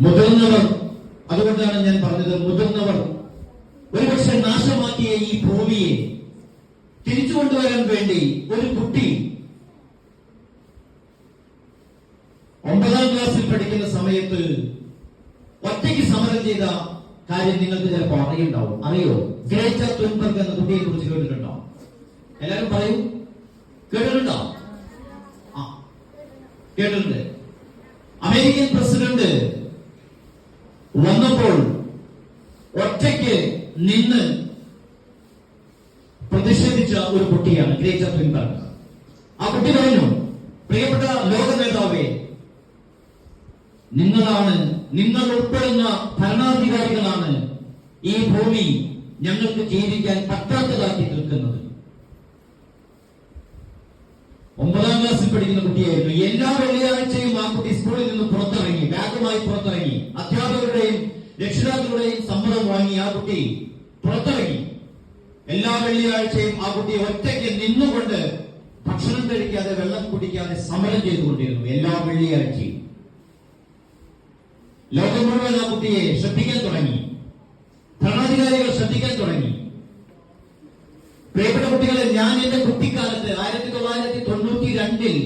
മുതിർന്നവർ അതുകൊണ്ടാണ് ഞാൻ പറഞ്ഞത് മുതിർന്നവർ ഒരുപക്ഷെ നാശമാക്കിയ ഈ ഭൂമിയെ തിരിച്ചു കൊണ്ടുവരാൻ വേണ്ടി ഒരു കുട്ടി ഒമ്പതാം ക്ലാസ്സിൽ പഠിക്കുന്ന സമയത്ത് ഒറ്റയ്ക്ക് സമരം ചെയ്ത കാര്യം നിങ്ങൾക്ക് ചിലപ്പോൾ അറിയുണ്ടാവും. അറിയോ? ഗ്രേറ്റ തുൻബർഗ് എന്ന കുട്ടിയെ കുറിച്ച് കേട്ടിട്ടുണ്ടോ? എല്ലാരും പറയൂ. കേട്ടിട്ടുണ്ടോ? ആ കേട്ടിട്ടുണ്ട്. അമേരിക്കൻ പ്രസിഡന്റ് വന്നപ്പോൾ ഒറ്റയ്ക്ക് നിന്ന് പ്രതിഷേധിച്ച ഒരു കുട്ടിയാണ് ഗ്രേച്ചർ തുൻബർഗ് ആ കുട്ടി പറഞ്ഞു പ്രിയപ്പെട്ട ലോക നേതാവേ നിങ്ങളാണ് നിങ്ങൾ ഉൾപ്പെടുന്ന ഭരണാധികാരികളാണ് ഈ ഭൂമി ഞങ്ങൾക്ക് ജീവിക്കാൻ പറ്റാത്തതാക്കി തീർക്കുന്നത്. ഒമ്പതാം ക്ലാസ്സിൽ പഠിക്കുന്ന കുട്ടിയായിരുന്നു. എല്ലാ വെള്ളിയാഴ്ചയും ആ കുട്ടി സ്കൂളിൽ നിന്ന് പുറത്തിറങ്ങി ബാഗുമായി പുറത്തിറങ്ങി. അധ്യാപകരുടെയും രക്ഷിതാക്കളുടെയും സമ്മതം വാങ്ങി ആ കുട്ടി പുറത്തിറങ്ങി. എല്ലാ വെള്ളിയാഴ്ചയും ആ കുട്ടി ഒറ്റയ്ക്ക് നിന്നുകൊണ്ട് ഭക്ഷണം കഴിക്കാതെ വെള്ളം കുടിക്കാതെ സമരം ചെയ്തുകൊണ്ടിരുന്നു എല്ലാ വെള്ളിയാഴ്ചയും. ലോകം മുഴുവൻ ആ കുട്ടിയെ ശ്രദ്ധിക്കാൻ തുടങ്ങി. ഭരണാധികാരികൾ ശ്രദ്ധിക്കാൻ തുടങ്ങി. പ്രിയപ്പെട്ട കുട്ടികളെ ഞാൻ എന്റെ കുട്ടിക്കാലത്ത് ആയിരത്തി തൊള്ളായിരത്തി തൊണ്ണൂറ്റി രണ്ടിൽ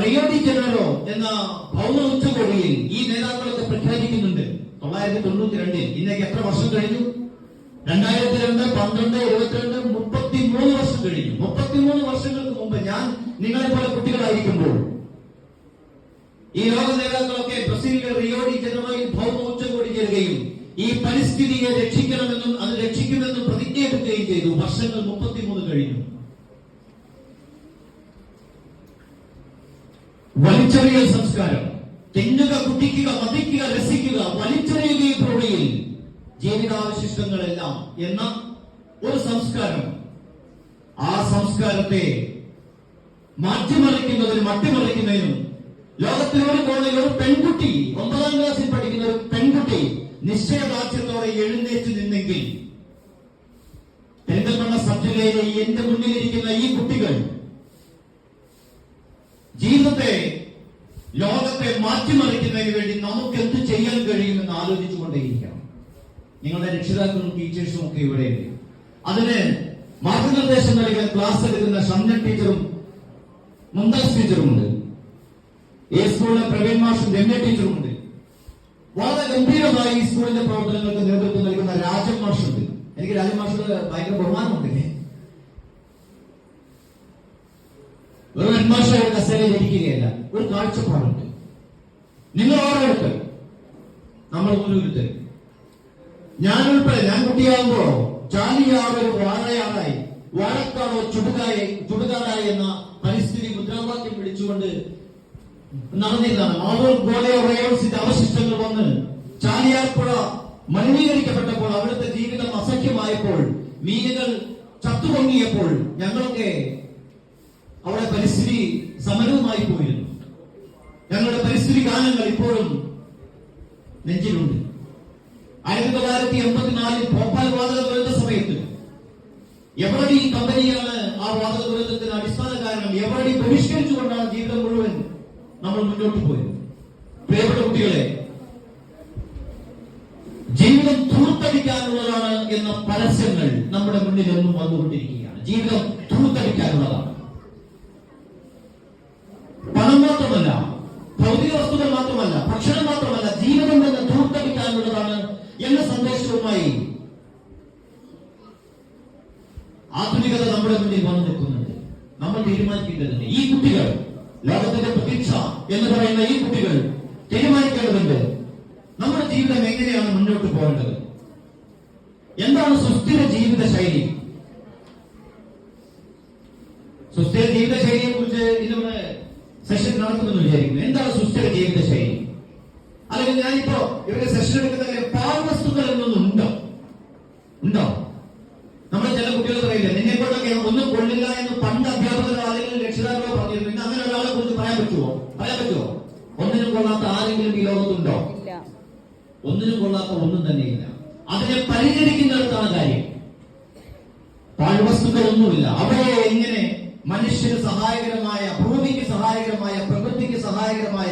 റിയോ ഡി ജനറോ എന്ന ഭൗമ ഉച്ചകോടിയിൽ ഈ നേതാക്കളൊക്കെ പ്രഖ്യാപിക്കുന്നുണ്ട് തൊള്ളായിരത്തി തൊണ്ണൂറ്റി രണ്ടിൽ ഇന്നേക്ക് എത്ര വർഷം കഴിഞ്ഞു? രണ്ടായിരത്തി രണ്ട് പന്ത്രണ്ട് ഇരുപത്തിരണ്ട് മുപ്പത്തി മൂന്ന് വർഷം കഴിഞ്ഞു. മുപ്പത്തിമൂന്ന് വർഷങ്ങൾക്ക് മുമ്പ് ഞാൻ നിങ്ങളെ പോലെ കുട്ടികളായിരിക്കുമ്പോൾ ഈ ലോക നേതാക്കളൊക്കെ ബ്രസീലിലെ റിയോ ഡി ജനറോയിൽ ഭൗമ ഉച്ചകോടി ചേരുകയും ഈ പരിസ്ഥിതിയെ രക്ഷിക്കണമെന്നും അത് രക്ഷിക്കുമെന്നും പ്രതിജ്ഞയെടുക്കുകയും ചെയ്തു. വർഷങ്ങൾ മുപ്പത്തിമൂന്ന് കഴിഞ്ഞു. വലിച്ചെറിയൽ സംസ്കാരം. തിന്നുക കുട്ടിക്കുക മതിക്കുക രസിക്കുക ജീവിതാവശിഷ്ടങ്ങളെല്ലാം എന്ന ഒരു സംസ്കാരം. ആ സംസ്കാരത്തെ മാറ്റിമറിക്കുന്നതിനും അട്ടിമറിക്കുന്നതിനും ലോകത്തിലെ ഒരു ഒരു പെൺകുട്ടി ഒമ്പതാം ക്ലാസ്സിൽ പഠിക്കുന്ന ഒരു പെൺകുട്ടി നിശ്ചയദാർഢ്യത്തോടെ എഴുന്നേറ്റ് നിന്നെങ്കിൽ പെരിന്തൽമണ്ണ സബ് ജില്ലയിലെ എന്റെ മുന്നിലിരിക്കുന്ന ഈ കുട്ടികൾ ജീവിതത്തെ ലോകത്തെ മാറ്റിമറിക്കുന്നതിന് വേണ്ടി നമുക്ക് എന്ത് ചെയ്യാൻ ആലോചിച്ചുകൊണ്ടേയിരിക്കണം നിങ്ങളുടെ രക്ഷിതാക്കളും ടീച്ചേഴ്സും ഒക്കെ ഇവിടെയുണ്ട് അതിന് മാർഗനിർദ്ദേശം നൽകാൻ ക്ലാസ് എടുക്കുന്ന ഷംന ടീച്ചറും മുംതാസ് ടീച്ചറുമുണ്ട്. ഈ സ്കൂളിലെ പ്രവീൺ മാഷും രമ്യ ടീച്ചറുമുണ്ട്. വളരെ ഗംഭീരമായി ഈ സ്കൂളിന്റെ പ്രവർത്തനങ്ങൾക്ക് നേതൃത്വം നൽകുന്ന രാജൻ മാഷുണ്ട്. എനിക്ക് രാജൻ മാഷോട് ഭയങ്കര ബഹുമാനമുണ്ട്. ഹെഡ്മാഷ ഒരു കസേരയിൽ ഇരിക്കുകയല്ല ഒരു കാഴ്ചപ്പാടുണ്ട്. നിങ്ങൾ ഓരോരുത്തർ നമ്മൾ ഓരോരുത്തർ ഞാൻ ഉൾപ്പെടെ ഞാൻ കുട്ടിയാകുമ്പോ ചാലിയാവൊരു വാഴയാറായി വാഴക്കാടോ ചുടുകായി ചുടുകാടായി എന്ന പരിസ്ഥിതി മുദ്രാവാക്യം പിടിച്ചുകൊണ്ട് റയോൾസിന്റെ അവശിഷ്ടങ്ങൾ വന്ന് ചാലിയാർപ്പുഴ മലിനീകരിക്കപ്പെട്ടപ്പോൾ അവിടുത്തെ ജീവിതം അസഖ്യമായപ്പോൾ മീനുകൾ ചത്തുപൊങ്ങിയപ്പോൾ ഞങ്ങളൊക്കെ അവിടെ പരിസ്ഥിതി സമരവുമായി പോയിരുന്നു. ഞങ്ങളുടെ പരിസ്ഥിതി ഗാനങ്ങൾ ഇപ്പോഴും നെഞ്ചിലുണ്ട്. ആയിരത്തി തൊള്ളായിരത്തി എൺപത്തിനാലിൽ ഭോപ്പാൽ വാതക ദുരന്ത സമയത്ത് എവറടി കമ്പനിയാണ് ആ വാതക ദുരന്തത്തിന് അടിസ്ഥാന കാരണം. എവറടി ബഹിഷ്കരിച്ചുകൊണ്ടാണ് ജീവിതം മുഴുവൻ നമ്മൾ മുന്നോട്ട് പോയത്. പ്രിയപ്പെട്ട കുട്ടികളെ ജീവിതം ധൂർത്തടിക്കാനുള്ളതാണ് എന്ന പരസ്യങ്ങൾ നമ്മുടെ മുന്നിൽ എന്നും വന്നുകൊണ്ടിരിക്കുകയാണ്. ജീവിതം ധൂർത്തടിക്കാനുള്ളതാണ് പണം മാത്രമല്ല ഭൗതിക വസ്തുക്കൾ മാത്രമല്ല ഭക്ഷണം മാത്രമല്ല ജീവിതം തന്നെ ധൂർത്തടിക്കാനുള്ളതാണ് എന്ന സന്ദേശവുമായി ആധുനികത നമ്മുടെ മുന്നിൽ വന്നു നിൽക്കുന്നുണ്ട്. നമ്മൾ തീരുമാനിക്കേണ്ടതുണ്ട്. ഈ കുട്ടികൾ ലോകത്തിന്റെ പ്രതീക്ഷ എന്ന് പറയുന്ന ഈ കുട്ടികൾ തീരുമാനിക്കേണ്ടതുണ്ട്. നമ്മുടെ ജീവിതം എങ്ങനെയാണ് മുന്നോട്ട് പോകേണ്ടത്? എന്താണ് സുസ്ഥിര ജീവിത ശൈലി? സുസ്ഥിര ജീവിത ശൈലിയെ കുറിച്ച് ഇന്നിവിടെ സെഷൻ നടത്തുമെന്ന് വിചാരിക്കുന്നു. എന്താണ് സുസ്ഥിര ജീവിത ശൈലി? അല്ലെങ്കിൽ ഞാനിപ്പോ ഇവരെ സെഷൻ എടുക്കുന്ന പാവവസ്തുക്കൾ എന്നൊന്നും ഉണ്ടോ? ഉണ്ടോ? നമ്മൾ ചില കുട്ടികൾ പറയില്ല നിന്നെ കൊണ്ടൊക്കെ ഒന്നും കൊള്ളില്ല എന്ന് പണ്ട് അധ്യാപകരോ അല്ലെങ്കിൽ രക്ഷിതാക്കളോ പറഞ്ഞിരുന്നു. ഇന്ന് അങ്ങനെ ഒരാളെ കുറിച്ച് പറയാൻ പറ്റുമോ പറയാൻ പറ്റുമോ ഒന്നിനും കൊള്ളാത്ത ആരെങ്കിലും ഈ ലോകത്തുണ്ടോ? ഒന്നിനും കൊള്ളാത്ത ഒന്നും തന്നെയില്ല. അതിനെ പരിഹരിക്കുന്നിടത്താണ് കാര്യം. പാഴ്വസ്തുക്കളൊന്നുമില്ല. അവിടെ എങ്ങനെ മനുഷ്യന് സഹായകരമായ ഭൂമിക്ക് സഹായകരമായ പ്രകൃതിക്ക് സഹായകരമായ